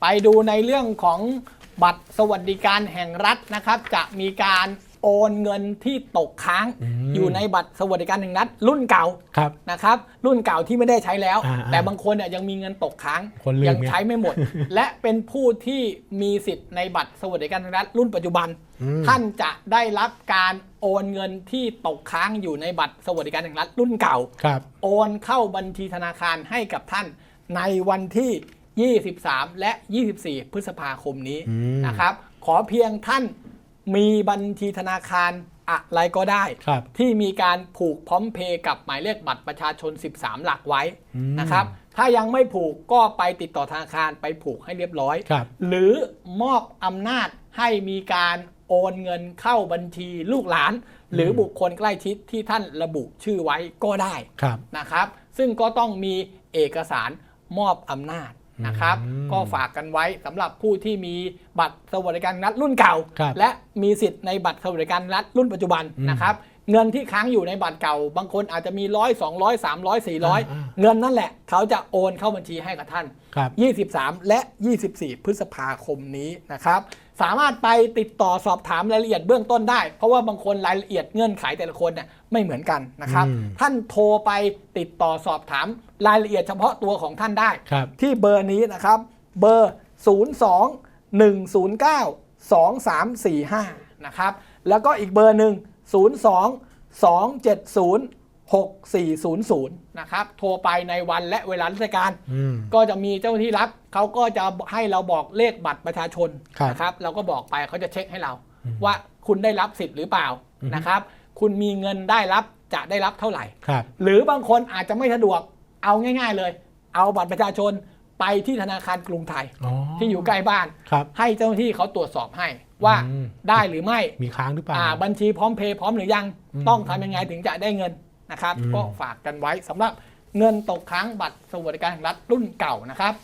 ไปดูในเรื่องของบัตรสวัสดิการแห่งรัฐนะครับ จะมีการโอนเงินที่ตกค้างอืมอยู่ในบัตรสวัสดิการแห่งรัฐรุ่นเก่าครับนะครับ รุ่นเก่าที่ไม่ได้ใช้แล้วอ่าๆแต่บางคนเนี่ยยังมีเงินตกค้างคนลืมยัไงใช้ไม่หมด และเป็นผู้ที่มีสิทธิ์ในบัตรสวัสดิการแห่งรัฐรุ่นปัจจุบันอืมท่านจะได้รับการโอนเงินที่ตกค้างอยู่ในบัตรสวัสดิการแห่งรัฐรุ่นเก่าครับโอนเข้าบัญชีธนาคารให้กับท่านในวันที่ 23 และ 24 พฤษภาคมนี้อืมนะครับ ขอเพียงท่านมีบัญชีธนาคารอะไรก็ได้ครับที่มีการผูกพร้อมเพย์กับหมายเลขบัตรประชาชน 13 หลักไว้อืมนะครับ ถ้ายังไม่ผูกก็ไปติดต่อธนาคารไปผูกให้เรียบร้อยครับหรือมอบอำนาจให้มีการโอนเงินเข้าบัญชีลูกหลาน หรือบุคคลใกล้ชิดที่ท่านระบุชื่อไว้ก็ได้ครับนะครับ ซึ่งก็ต้องมีเอกสารมอบอำนาจ นะครับอืมก็ฝากกันไว้สำหรับผู้ที่มีบัตรสวัสดิการรัฐรุ่นเก่าครับและมีสิทธิ์ในบัตรสวัสดิการรัฐรุ่นปัจจุบันอืมนะครับเงินที่ค้างอยู่ในบัตรเก่า บางคนอาจจะมีร้อยสองร้อยสามร้อยสี่ร้อยอ่าเงินนั่นแหละ เขาจะโอนเข้าบัญชีให้กับท่านครับ23 และ 24 พฤษภาคมนี้นะครับ สามารถไปติดต่อสอบถามรายละเอียดเบื้องต้นได้ เพราะว่าบางคนรายละเอียดเงื่อนไขแต่ละคนเนี่ยไม่เหมือนกันนะครับอืมท่านโทรไปติดต่อสอบถามรายละเอียดเฉพาะตัวของท่านได้ครับที่เบอร์นี้นะครับ เบอร์ 02 109 2345 นะครับ แล้วก็อีกเบอร์หนึ่ง 02 270 6400 นะครับ โทรไปในวันและเวลาราชการ อืม ก็จะมีเจ้าหน้าที่รับเขาก็จะให้เราบอกเลขบัตรประชาชนครับ นะครับ เราก็บอกไปเขาจะเช็คให้เรา ว่าคุณได้รับสิทธิ์หรือเปล่าอือฮึนะครับ คุณมีเงินได้รับจะได้รับเท่าไหร่ ครับ หรือบางคนอาจจะไม่สะดวกเอาง่าย ๆ เลย เอาบัตรประชาชน ไปที่ธนาคารกรุงไทย อ๋อที่อยู่ใกล้บ้าน ครับ ให้เจ้าหน้าที่เขาตรวจสอบให้ว่าอืม ได้หรือไม่มีค้างหรือเปล่า อ่าบัญชีพร้อมเพย์พร้อมหรือยัง อืมต้องทำยังไงถึงจะได้เงินนะครับ อืม ก็ฝากกันไว้สำหรับเงินตกค้างบัตรสวัสดิการแห่งรัฐรุ่นเก่านะครับ